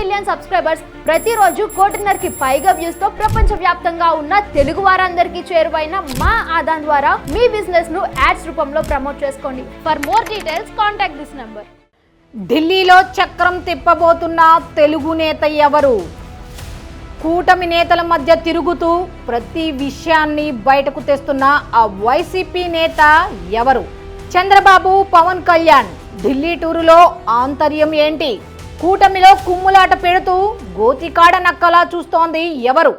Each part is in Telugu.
మిలియన్ సబ్స్క్రైబర్స్ ప్రతిరోజు కోటిన్నరకి పైగా వ్యూస్తో ప్రపంచ వ్యాప్తంగా ఉన్న తెలుగు వారందరికీ చేరువైన మా ఆదాన్ ద్వారా మీ బిజినెస్ను యాడ్స్ రూపంలో ప్రమోట్ చేసుకోండి. For more details contact this number ఢిల్లీలో చక్రం తిప్పబోతున్న తెలుగు నేత ఎవరు? కూటమి నేతల మధ్య తిరుగుతూ ప్రతి విషయాన్ని బయటకు తెస్తున్న ఆ వైసీపీ నేత ఎవరు? చంద్రబాబు పవన్ కళ్యాణ్ ఢిల్లీ టూరులో ఆంతర్యం ఏంటి? కూటమిలో కుమ్ములాట పెడుతూ గోతికాడ నక్కలా చూస్తోంది ఎవరు?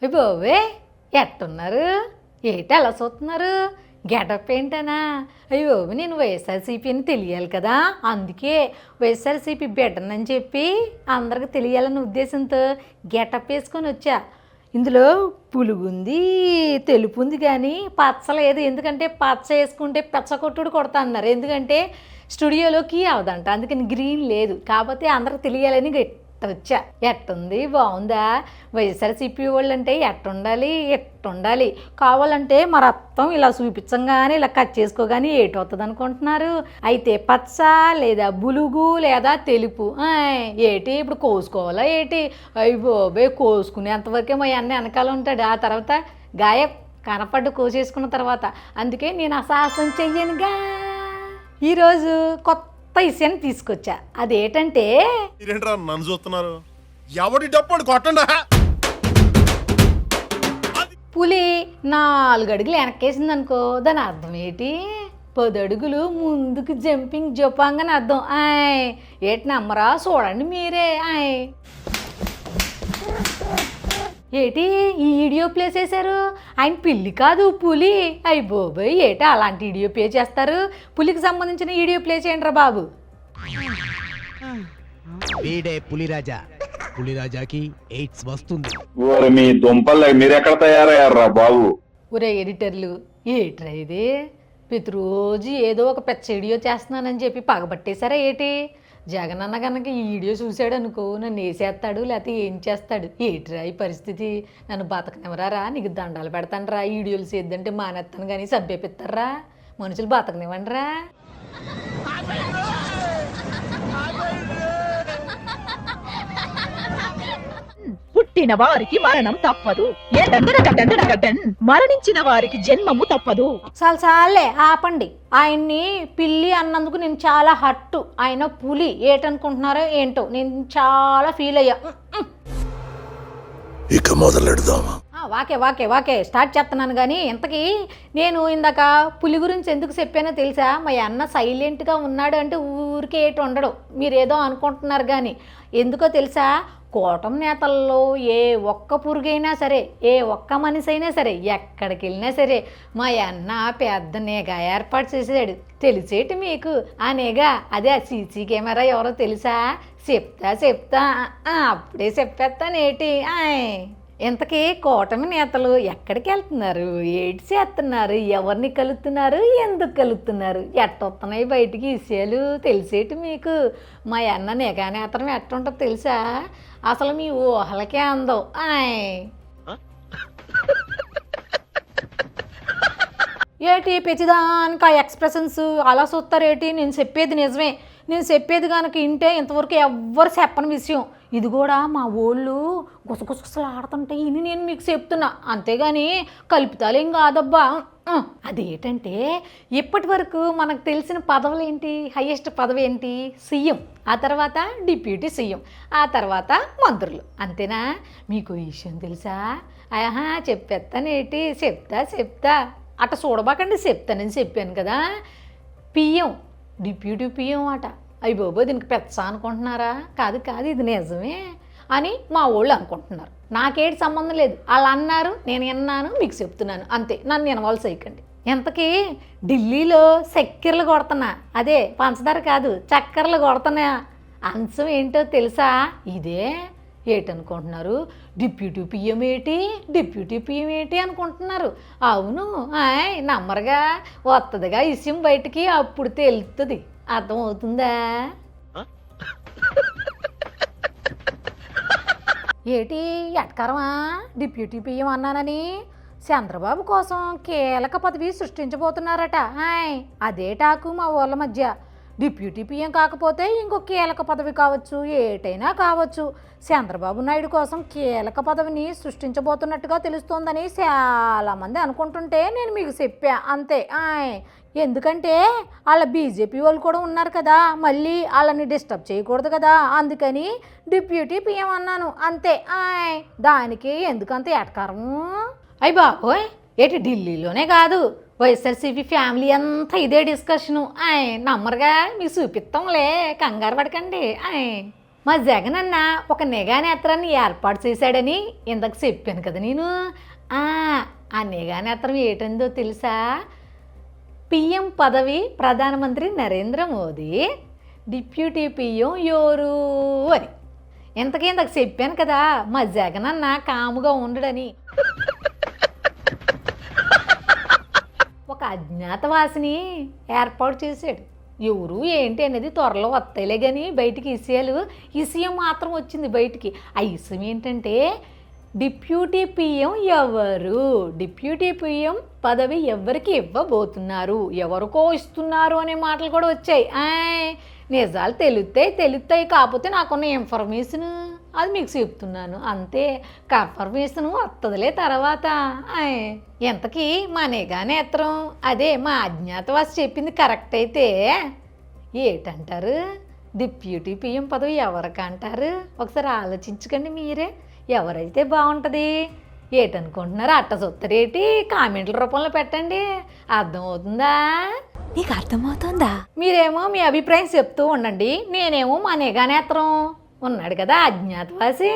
అయిపోవే ఎట్టున్నారు ఏటి ఎలా చూస్తున్నారు గెటప్ ఏంటనా అయ్యో నేను వైఎస్ఆర్సీపీ అని తెలియాలి కదా. అందుకే వైఎస్ఆర్సీపీ బిడ్డనని చెప్పి అందరికి తెలియాలన్న ఉద్దేశంతో గెటప్ వేసుకొని వచ్చా. ఇందులో పులుగుంది తెలుపు ఉంది కానీ పచ్చ లేదు ఎందుకంటే పచ్చ వేసుకుంటే పచ్చ కొట్టుడు కొడతా అన్నారు ఎందుకంటే స్టూడియోలోకి అవదంట అందుకని గ్రీన్ లేదు. కాకపోతే అందరికి తెలియాలని వచ్చా. ఎట్టుంది? బాగుందా? వైఎస్ఆర్సీపీ వాళ్ళు అంటే ఎట్టుండాలి? ఎట్టుండాలి? కావాలంటే మా రక్తం ఇలా చూపించంగానే ఇలా కట్ చేసుకోగానే ఏటవుతుంది అనుకుంటున్నారు? అయితే పచ్చ లేదా బులుగు లేదా తెలుపు? ఏటి? ఇప్పుడు కోసుకోవాలా ఏటి? అయ్యి బాబే కోసుకునేంతవరకే మా అన్న వెనకాల ఉంటాడు. ఆ తర్వాత గాయ కనపడ్డు కోసేసుకున్న తర్వాత. అందుకే నేను అసాహసం చెయ్యనుగా ఈరోజు కొత్త విషయాన్ని తీసుకొచ్చా. అదేంటంటే మీరేంట్రా నన్ను చూస్తున్నారు? ఎవడి డప్పుడు కొట్టండా? పులి నాలుగు అడుగులు వెనక్కేసింది అనుకో దాని అర్థం ఏంటి? పది అడుగులు ముందుకు జంపింగ్ జపాంగ్ అని అర్థం. ఆయ్ ఏటి నమ్మరా? చూడండి మీరే. ఆయ్. ఏటి ఈ వీడియో ప్లే చేశారు? ఆయన పిల్లి కాదు పులి. అయ్యి బాబోయ్ ఏటి అలాంటి వీడియో ప్లే చేస్తారు? పులికి సంబంధించిన వీడియో ప్లే చేయండి రా బాబు. వీడే పులిరాజా. పులిరాజాకి ఎయిడ్స్ వస్తుంది. ఓరి మీ దుంపలు మీరెక్కడ తయారయ్యారా బాబు? ఒరే ఎడిటర్లు ఏట్రా ఇది? ప్రతిరోజు ఏదో ఒక పెద్ద వీడియో చేస్తున్నానని చెప్పి పగబట్టేశారా ఏటి? జగన్ అన్న కనుక ఈ వీడియో చూశాడు అనుకో నన్ను వేసేస్తాడు లేకపోతే ఏం చేస్తాడు? ఏట్రా ఈ పరిస్థితి? నన్ను బతకనివ్వరారా? నీకు దండాలు పెడతాను ఈ వీడియోలు చేద్దంటే మానేస్తాను కానీ సభ్యపిస్తారా మనుషులు బతకనివ్వండిరా? పుట్టిన వారికి మరణం తప్పదు. ఏ మరణించిన వారికి జన్మము తప్పదు. చాలు చాలే ఆపండి. ఆయన్ని పిల్లి అన్నందుకు నేను చాలా హట్టు. ఆయన పులి ఏటనుకుంటున్నారో ఏంటో నేను చాలా ఫీల్ అయ్యా. ఇక మొదలెడదామా? వాకే వాకే వాకే. స్టార్ట్ చేస్తున్నాను కానీ ఇంతకీ నేను ఇందాక పులి గురించి ఎందుకు చెప్పానో తెలుసా? మా అన్న సైలెంట్గా ఉన్నాడు అంటే ఊరికే ఏటి ఉండడు. మీరేదో అనుకుంటున్నారు కానీ ఎందుకో తెలుసా? కూటమి నేతల్లో ఏ ఒక్క పురుగైనా సరే ఏ ఒక్క మనిషి అయినా సరే ఎక్కడికి వెళ్ళినా సరే మా అన్న పెద్ద నేగా ఏర్పాటు చేసేసాడు తెలిసేటి మీకు? ఆ నేగా? అదే ఆ సీసీ కెమెరా ఎవరో తెలుసా? చెప్తా చెప్తా అప్పుడే చెప్పేస్తానేటి? ఆయ్. ఇంతకీ కూటమి నేతలు ఎక్కడికి వెళ్తున్నారు? ఏడ్స్ చేస్తున్నారు? ఎవరిని కలుస్తున్నారు ఎందుకు కలుస్తున్నారు ఎట్టొస్తున్నాయి బయటికి విషయాలు తెలిసేటి మీకు? మా అన్న నిఘా నేత్రం ఎట్టుంటుందో తెలుసా? అసలు మీ ఊహలకే అందం. ఆయ్. ఏటి ప్రతిదానికి ఆ ఎక్స్ప్రెషన్స్? అలా చూస్తారేటి? నేను చెప్పేది నిజమే. నేను చెప్పేది కనుక ఇంటే ఇంతవరకు ఎవ్వరు చెప్పని విషయం. ఇది కూడా మా ఓళ్ళు గుసగుసలు ఆడుతుంటే ఇని నేను మీకు చెప్తున్నా. అంతేగాని కలుపుతాలేం కాదబ్బా. అదేంటంటే ఇప్పటి వరకు మనకు తెలిసిన పదవులు ఏంటి హయ్యెస్ట్ పదవి ఏంటి సీఎం. ఆ తర్వాత డిప్యూటీ సీఎం. ఆ తర్వాత మంత్రులు. అంతేనా? మీకు ఈ విషయం తెలుసా? ఆహా చెప్పేస్తానేటి చెప్తా చెప్తా. అట్ట చూడబాకండి చెప్తానని చెప్పాను కదా. పిఎం. డిప్యూటీ పిఎం అట. అయ్యి బాబో దీనికి పెచ్చ అనుకుంటున్నారా? కాదు కాదు ఇది నిజమే అని మా వాళ్ళు అనుకుంటున్నారు. నాకేటి సంబంధం లేదు. వాళ్ళు అన్నారు నేను విన్నాను మీకు చెప్తున్నాను. అంతే. నన్ను ఇన్వాల్వ్ చేయకండి. ఎంతకీ? ఢిల్లీలో చక్కెరలు కొడుతున్నా. అదే పంచదార కాదు చక్కెరలు కొడుతున్నా. అంశం ఏంటో తెలుసా? ఇదే. ఏటనుకుంటున్నారు డిప్యూటీ పిఎం ఏంటి? డిప్యూటీ పిఎం ఏంటి అనుకుంటున్నారు? అవును. ఆయ్ నమ్మరుగా. వస్తుందిగా విషయం బయటికి అప్పుడు తెలుస్తుంది అర్థమవుతుందా? ఏటి ఎట్కరమా? డిప్యూటీ పిఎం అన్నానని చంద్రబాబు కోసం కీలక పదవి సృష్టించబోతున్నారట. హాయ్ అదే టాకు మా ఊళ్ళ మధ్య. డిప్యూటీ పీఎం కాకపోతే ఇంకో కీలక పదవి కావచ్చు ఏటైనా కావచ్చు. చంద్రబాబు నాయుడు కోసం కీలక పదవిని సృష్టించబోతున్నట్టుగా తెలుస్తోందని చాలామంది అనుకుంటుంటే నేను మీకు చెప్పా అంతే. ఆయ్ ఎందుకంటే వాళ్ళ బీజేపీ వాళ్ళు కూడా ఉన్నారు కదా మళ్ళీ వాళ్ళని డిస్టర్బ్ చేయకూడదు కదా అందుకని డిప్యూటీ పిఎం అన్నాను అంతే. ఆయ్ దానికి ఎందుకంత ఎటకారము? అయ్యి బాబోయ్ ఏటి ఢిల్లీలోనే కాదు. వైఎస్ఆర్సీపీ ఫ్యామిలీ అంతా ఇదే డిస్కషను. ఆయ్ నమ్మరుగా మీకు చూపిస్తాంలే. కంగారు పడకండి. ఆయ్ మా జగన్ అన్న ఒక నిఘా నేత్రాన్ని ఏర్పాటు చేశాడని ఇందాక చెప్పాను కదా నేను. ఆ, ఆ నిఘా నేత్రం ఏంటందో తెలుసా? పిఎం పదవి ప్రధానమంత్రి నరేంద్ర మోదీ డిప్యూటీ పిఎం ఎవరు అని. ఇంతకీ ఇందాక చెప్పాను కదా మా జగన్ అన్న కాముగా ఉండడని. ఒక అజ్ఞాతవాసిని ఏర్పాటు చేశాడు. ఎవరు ఏంటి అనేది త్వరలో వస్తాయిలే కానీ బయటికి ఇసియాలు. ఇసియం మాత్రం వచ్చింది బయటికి. ఆ ఇసియం ఏంటంటే డిప్యూటీ పిఎం ఎవరు? డిప్యూటీ పిఎం పదవి ఎవరికి ఇవ్వబోతున్నారు? ఎవరికో ఇస్తున్నారు అనే మాటలు కూడా వచ్చాయి. ఆయ్! నిజాలు తెలుస్తాయి తెలుస్తాయి కాకపోతే నాకున్న ఇన్ఫర్మేషన్ అది మీకు చెప్తున్నాను. అంతే. కన్ఫర్మేషన్ వస్తుందిలే తర్వాత. ఇంతకీ ఎంతకీ మా నిఘా నేత్రం అదే మా అజ్ఞాతవాసి చెప్పింది కరెక్ట్ అయితే. ఏటంటారు? డిప్యూటీ పిఎం పదవి ఎవరికంటారు? ఒకసారి ఆలోచించకండి మీరే. ఎవరైతే బాగుంటుంది ఏటనుకుంటున్నారు? అట్ట చూస్తారేటి కామెంట్ల రూపంలో పెట్టండి. అర్థమవుతుందా? నీకు అర్థమవుతుందా మీరేమో మీ అభిప్రాయం చెప్తూ ఉండండి. నేనేమో మా నిఘానేత్రం ఉన్నాడు కదా అజ్ఞాతవాసి.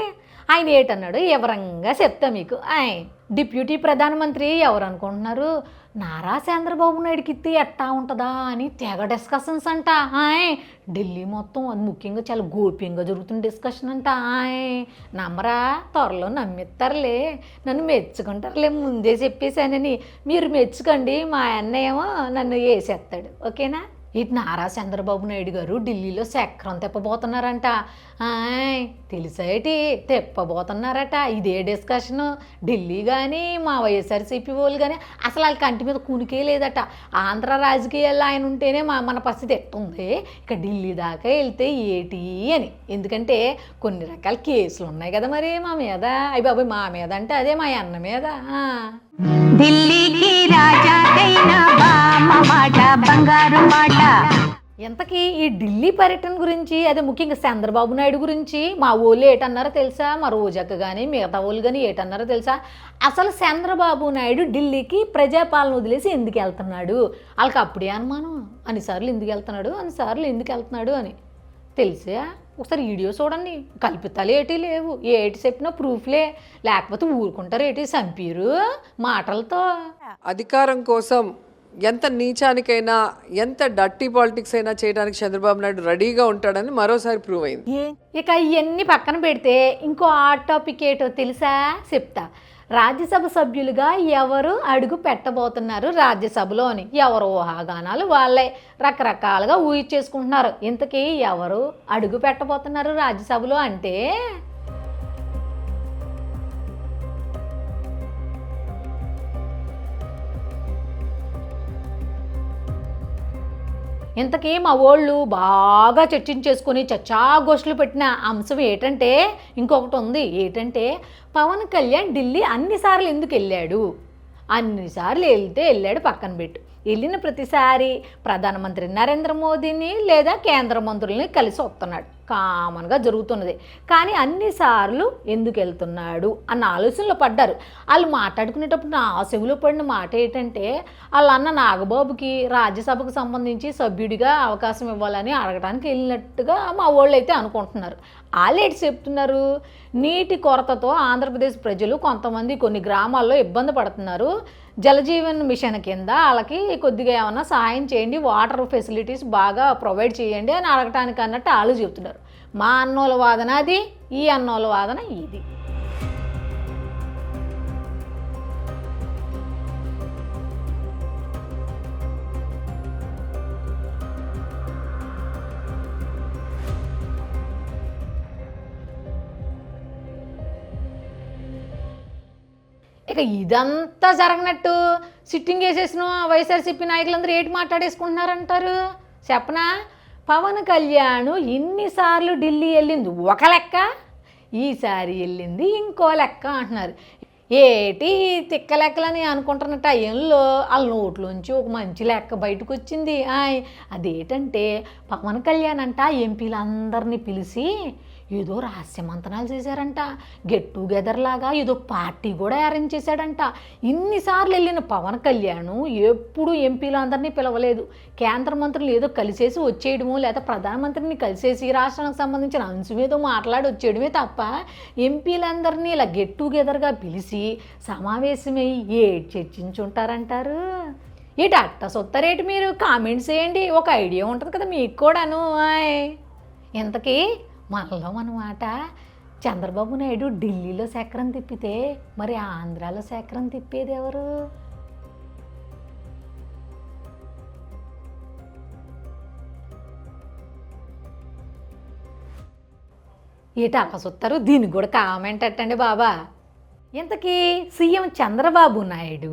ఆయన ఏటన్నాడు వివరంగా చెప్తా మీకు. ఆయ్ డిప్యూటీ ప్రధానమంత్రి ఎవరు అనుకుంటున్నారు నారా చంద్రబాబు నాయుడికి ఇస్తే ఎట్టా ఉంటుందా అని తెగ డిస్కషన్స్ అంట. ఆయ్ ఢిల్లీ మొత్తం అది ముఖ్యంగా చాలా గోప్యంగా జరుగుతున్న డిస్కషన్ అంట. ఆయ్ నమ్మరా? త్వరలో నమ్మిస్తారులే. నన్ను మెచ్చుకుంటారులే ముందే చెప్పేశానని. మీరు మెచ్చుకోండి మా అన్న ఏమో నన్ను వేసేస్తాడు. ఓకేనా? ఇటు నారా చంద్రబాబు నాయుడు గారు ఢిల్లీలో చక్రం తిప్పబోతున్నారంట. ఆయ్ తెలుసా తిప్పబోతున్నారట. ఇదే డిస్కషన్ ఢిల్లీ కానీ మా వైఎస్ఆర్సీపీ వాళ్ళు కానీ అసలు వాళ్ళ కంటి మీద కునికే లేదట. ఆంధ్ర రాజకీయాల్లో ఆయన ఉంటేనే మా మన పరిస్థితి ఎట్టుంది? ఇక ఢిల్లీ దాకా వెళ్తే ఏటి అని. ఎందుకంటే కొన్ని రకాల కేసులు ఉన్నాయి కదా మరి మా మీద. అయ్యి బాబాయ్ మా మీద అంటే అదే మా అన్న మీద. ఢిల్లీకి రాజా మాట బంగారు మాట. ఇంతకీ ఈ ఢిల్లీ పర్యటన గురించి అదే ముఖ్యంగా చంద్రబాబు నాయుడు గురించి మా ఊళ్ళో ఏటన్నారో తెలుసా? మా రోజక్క కానీ మిగతా వాళ్ళు కానీ ఏటన్నారో తెలుసా? అసలు చంద్రబాబు నాయుడు ఢిల్లీకి ప్రజాపాలన వదిలేసి ఎందుకు వెళ్తున్నాడు? వాళ్ళకి అప్పుడే అనుమానం. అన్నిసార్లు ఎందుకు వెళ్తున్నాడు? అన్నిసార్లు ఎందుకు వెళ్తున్నాడు అని. తెలుసా? ఒకసారి వీడియో చూడండి. కల్పితాలు ఏటి లేవు. ఏటి చెప్పినా ప్రూఫ్లే. లేకపోతే ఊరుకుంటారు ఏటి చంపీరు మాటలతో. అధికారం కోసం ఎంత నీచానికైనా ఎంత డర్టీ పాలిటిక్స్ అయినా చేయడానికి చంద్రబాబు నాయుడు రెడీగా ఉంటాడని మరోసారి ప్రూవ్ అయింది. ఇక ఇవన్నీ పక్కన పెడితే ఇంకో ఆ టాపిక్ ఏటో తెలుసా? చెప్తా. రాజ్యసభ సభ్యులుగా ఎవరు అడుగు పెట్టబోతున్నారు రాజ్యసభలో అని? ఎవరు ఊహాగానాలు వాళ్ళే రకరకాలుగా ఊహించేసుకుంటున్నారు. ఇంతకీ ఎవరు అడుగు పెట్టబోతున్నారు రాజ్యసభలో అంటే? ఇంతకీ మా వాళ్ళు బాగా చర్చించేసుకొని చచ్చా పెట్టిన అంశం ఏంటంటే ఇంకొకటి ఉంది. ఏంటంటే పవన్ కళ్యాణ్ ఢిల్లీ అన్నిసార్లు ఎందుకు వెళ్ళాడు? అన్నిసార్లు వెళ్తే వెళ్ళాడు పక్కన పెట్టు. వెళ్ళిన ప్రతిసారి ప్రధానమంత్రి నరేంద్ర మోదీని లేదా కేంద్ర మంత్రుల్ని కలిసి వస్తున్నాడు. కామన్గా జరుగుతున్నది. కానీ అన్నిసార్లు ఎందుకు వెళ్తున్నాడు అన్న ఆలోచనలో పడ్డారు. వాళ్ళు మాట్లాడుకునేటప్పుడు నా చెవిలో పడిన మాట ఏంటంటే వాళ్ళ అన్న నాగబాబుకి రాజ్యసభకు సంబంధించి సభ్యుడిగా అవకాశం ఇవ్వాలని అడగడానికి వెళ్ళినట్టుగా మా వాళ్ళు అయితే అనుకుంటున్నారు. ఆలేటి చెప్తున్నారు. నీటి కొరతతో ఆంధ్రప్రదేశ్ ప్రజలు కొంతమంది కొన్ని గ్రామాల్లో ఇబ్బంది పడుతున్నారు. జలజీవన్ మిషన్ కింద వాళ్ళకి కొద్దిగా ఏమైనా సహాయం చేయండి వాటర్ ఫెసిలిటీస్ బాగా ప్రొవైడ్ చేయండి అని అడగటానికి అన్నట్టు వాళ్ళు చెప్తున్నారు. మా అన్నోల వాదన అది ఈ అన్నోల వాదన ఇది. ఇక ఇదంతా జరగనట్టు. సిట్టింగ్ వేసేసిన వైఎస్ఆర్సీపీ నాయకులందరూ ఏటి మాట్లాడేసుకుంటున్నారంటారు? చెప్పనా? పవన్ కళ్యాణ్ ఇన్నిసార్లు ఢిల్లీ వెళ్ళింది ఒక లెక్క ఈసారి వెళ్ళింది ఇంకో లెక్క అంటున్నారు. ఏటి తిక్క లెక్కలని అనుకుంటున్న టైంలో వాళ్ళ నోట్లోంచి ఒక మంచి లెక్క బయటకు వచ్చింది ఆయ్ అదేంటంటే పవన్ కళ్యాణ్ అంట ఎంపీలందరినీ పిలిచి ఏదో రహస్య మంతనాలు చేశారంట. గెట్ టుగెదర్ లాగా ఏదో పార్టీ కూడా అరేంజ్ చేశాడంట. ఇన్నిసార్లు వెళ్ళిన పవన్ కళ్యాణ్ ఎప్పుడు ఎంపీలందరినీ పిలవలేదు. కేంద్ర మంత్రులు ఏదో కలిసేసి వచ్చేయడము లేదా ప్రధానమంత్రిని కలిసేసి రాష్ట్రానికి సంబంధించిన అంశం ఏదో మాట్లాడి వచ్చేయడమే తప్ప ఎంపీలందరినీ ఇలా గెట్ టుగెదర్గా పిలిచి సమావేశమై ఏ చర్చించుంటారంటారు. ఏటి అట్ట సొత్తరేటి మీరు? కామెంట్స్ చేయండి. ఒక ఐడియా ఉంటుంది కదా మీకు కూడాను. ఆయ్! ఇంతకీ మనలో అనమాట చంద్రబాబు నాయుడు ఢిల్లీలో చక్రం తిప్పితే మరి ఆంధ్రాలో చక్రం తిప్పేది ఎవరు? ఏటి అప్పసొత్తారు దీనికి కూడా కామెంట్ అట్టండి బాబా. ఇంతకీ సీఎం చంద్రబాబు నాయుడు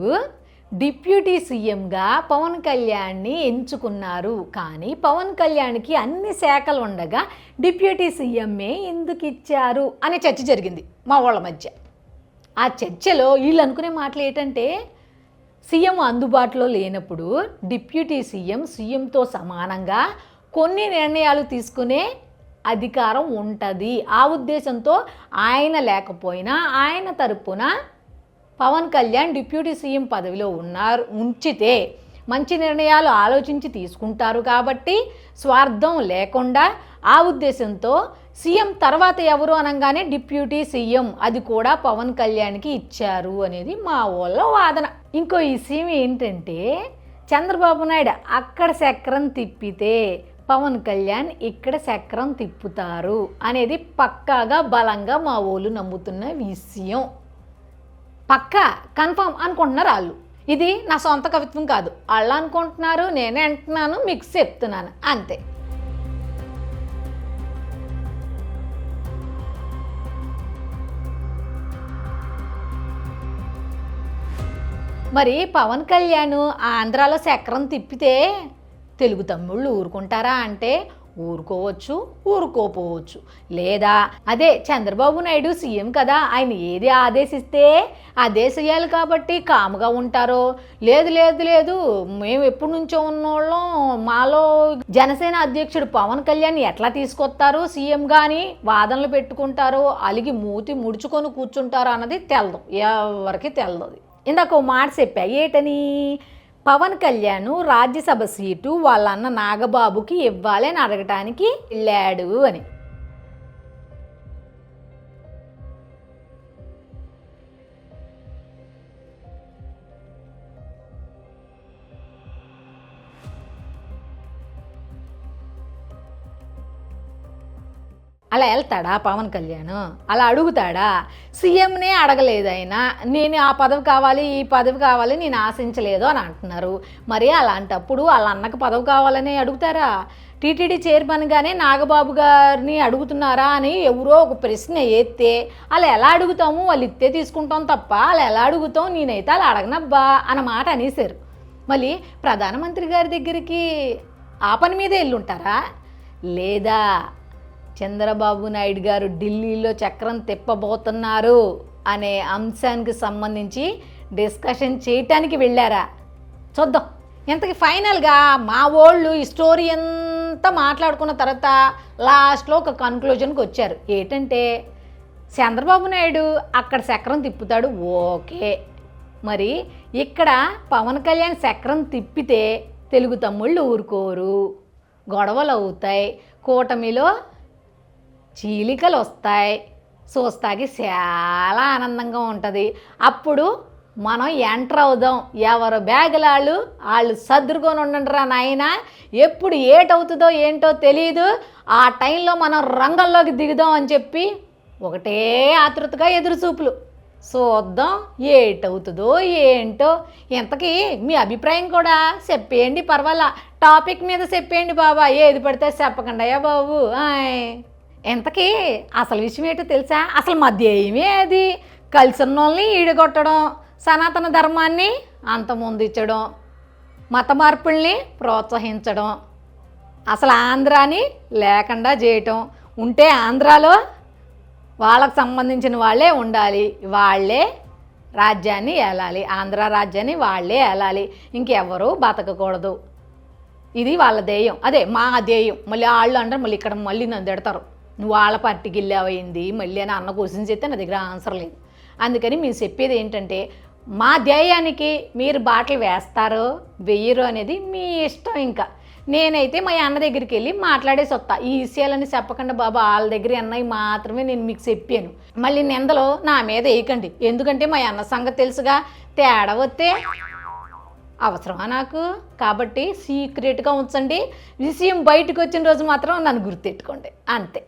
డిప్యూటీ సీఎంగా పవన్ కళ్యాణ్ని ఎంచుకున్నారు. కానీ పవన్ కళ్యాణ్కి అన్ని శాఖలు ఉండగా డిప్యూటీ సీఎంఏ ఎందుకు ఇచ్చారు అనే చర్చ జరిగింది మా వాళ్ళ మధ్య. ఆ చర్చలో వీళ్ళు అనుకునే మాటలు ఏంటంటే సీఎం అందుబాటులో లేనప్పుడు డిప్యూటీ సీఎం సీఎంతో సమానంగా కొన్ని నిర్ణయాలు తీసుకునే అధికారం ఉంటుంది. ఆ ఉద్దేశంతో ఆయన లేకపోయినా ఆయన తరపున పవన్ కళ్యాణ్ డిప్యూటీ సీఎం పదవిలో ఉన్నారు ఉంచితే మంచి నిర్ణయాలు ఆలోచించి తీసుకుంటారు కాబట్టి స్వార్థం లేకుండా ఆ ఉద్దేశంతో సీఎం తర్వాత ఎవరు అనగానే డిప్యూటీ సీఎం అది కూడా పవన్ కళ్యాణ్కి ఇచ్చారు అనేది మా ఊళ్ళో వాదన. ఇంకో విషయం ఏంటంటే చంద్రబాబు నాయుడు అక్కడ చక్రం తిప్పితే పవన్ కళ్యాణ్ ఇక్కడ చక్రం తిప్పుతారు అనేది పక్కాగా బలంగా మా వాళ్ళు నమ్ముతున్న విషయం. పక్కా కన్ఫర్మ్ అనుకుంటున్నారు వాళ్ళు. ఇది నా సొంత కవిత్వం కాదు. వాళ్ళు అనుకుంటున్నారు నేనే అంటున్నాను మీకు చెప్తున్నాను. అంతే. మరి పవన్ కళ్యాణ్ ఆంధ్రాలో చక్రం తిప్పితే తెలుగు తమ్ముళ్ళు ఊరుకుంటారా అంటే ఊరుకోవచ్చు ఊరుకోపోవచ్చు. లేదా అదే చంద్రబాబు నాయుడు సీఎం కదా ఆయన ఏది ఆదేశిస్తే అదే చేయాలి కాబట్టి కాముగా ఉంటారో. లేదు లేదు లేదు మేము ఎప్పటి నుంచో ఉన్నోళ్ళం మాలో జనసేన అధ్యక్షుడు పవన్ కళ్యాణ్ ఎట్లా తీసుకొస్తారు సీఎం కానీ వాదనలు పెట్టుకుంటారో అలిగి మూతి ముడుచుకొని కూర్చుంటారో అన్నది తెలదు ఎవరికి తెలదు ఇందాక ఓ మాట చెప్పా ఏటని? పవన్ కళ్యాణ్ రాజ్యసభ సీటు వాళ్ళ అన్న నాగబాబుకి ఇవ్వాలి అని అడగటానికి వెళ్ళాడు అని. అలా వెళ్తాడా పవన్ కళ్యాణ్? అలా అడుగుతాడా? సీఎంనే అడగలేదు ఆయన నేను ఆ పదవి కావాలి ఈ పదవి కావాలి నేను ఆశించలేదు అని అంటున్నారు. మరి అలాంటప్పుడు వాళ్ళ అన్నకు పదవి కావాలని అడుగుతారా? టీటీడీ చైర్మన్గానే నాగబాబు గారిని అడుగుతున్నారా అని ఎవరో ఒక ప్రశ్న ఎత్తే అలా ఎలా అడుగుతాము? వాళ్ళు ఇత్తే తీసుకుంటాం తప్ప అలా ఎలా అడుగుతాం? నేనైతే అలా అడగనబ్బా అన్న మాట అనేసారు మళ్ళీ ప్రధానమంత్రి గారి దగ్గరికి ఆ పని మీదే వెళ్ళుంటారా లేదా చంద్రబాబు నాయుడు గారు ఢిల్లీలో చక్రం తిప్పబోతున్నారు అనే అంశానికి సంబంధించి డిస్కషన్ చేయటానికి వెళ్ళారా? చూద్దాం. ఇంతకి ఫైనల్గా మా వాళ్ళు ఈ స్టోరీ అంతా మాట్లాడుకున్న తర్వాత లాస్ట్లో ఒక కన్క్లూజన్కి వచ్చారు. ఏంటంటే చంద్రబాబు నాయుడు అక్కడ చక్రం తిప్పుతాడు ఓకే. మరి ఇక్కడ పవన్ కళ్యాణ్ చక్రం తిప్పితే తెలుగు తమ్ముళ్ళు ఊరుకోరు. గొడవలు అవుతాయి. కూటమిలో చీలికలు వస్తాయి చూస్తాకి చాలా ఆనందంగా ఉంటుంది. అప్పుడు మనం ఎంటర్ అవుదాం. ఎవరు బ్యాగులాళ్ళు వాళ్ళు సర్దుకొని ఉండండిరా నాయన. ఎప్పుడు ఏటవుతుందో ఏంటో తెలియదు ఆ టైంలో మనం రంగంలోకి దిగుదాం అని చెప్పి ఒకటే ఆతృతగా ఎదురుచూపులు. చూద్దాం ఏటవుతుందో ఏంటో. ఇంతకీ మీ అభిప్రాయం కూడా చెప్పేయండి పర్వాలా. టాపిక్ మీద చెప్పేయండి బాబా. ఏది పడితే చెప్పకండి అయ్యా బాబు. ఆయ్. ఇంతకీ అసలు విషయం ఏంటో తెలుసా? అసలు మా ధ్యేయమే అది. కలిసిన వాళ్ళని ఈడగొట్టడం సనాతన ధర్మాన్ని అంతమొందించడం మత మార్పుల్ని ప్రోత్సహించడం అసలు ఆంధ్రాని లేకుండా చేయటం. ఉంటే ఆంధ్రాలో వాళ్ళకు సంబంధించిన వాళ్ళే ఉండాలి. వాళ్ళే రాజ్యాన్ని ఏలాలి. ఆంధ్ర రాజ్యాన్ని వాళ్ళే ఏలాలి. ఇంకెవరూ బతకకూడదు. ఇది వాళ్ళ ధ్యేయం. అదే మా ధ్యేయం. మళ్ళీ వాళ్ళు అంటారు మళ్ళీ ఇక్కడ మళ్ళీ నన్ను తిడతారు. నువ్వు వాళ్ళ పార్టీకి వెళ్ళావయింది మళ్ళీ అని అన్న క్వశ్చన్ చెప్తే నా దగ్గర ఆన్సర్ లేదు. అందుకని మేము చెప్పేది ఏంటంటే మా ధ్యేయానికి మీరు బాటలు వేస్తారో వెయ్యరో అనేది మీ ఇష్టం ఇంకా. నేనైతే మా అన్న దగ్గరికి వెళ్ళి మాట్లాడేసి వస్తా ఈ విషయాలని చెప్పకుండా బాబా వాళ్ళ దగ్గర అన్నయ్య మాత్రమే నేను మీకు చెప్పాను. మళ్ళీ నిందలో నా మీద వేయకండి. ఎందుకంటే మా అన్న సంగతి తెలుసుగా తేడా వస్తే అవసరమా నాకు? కాబట్టి సీక్రెట్గా ఉంచండి. విషయం బయటకు వచ్చిన రోజు మాత్రం నన్ను గుర్తెట్టుకోండి అంతే.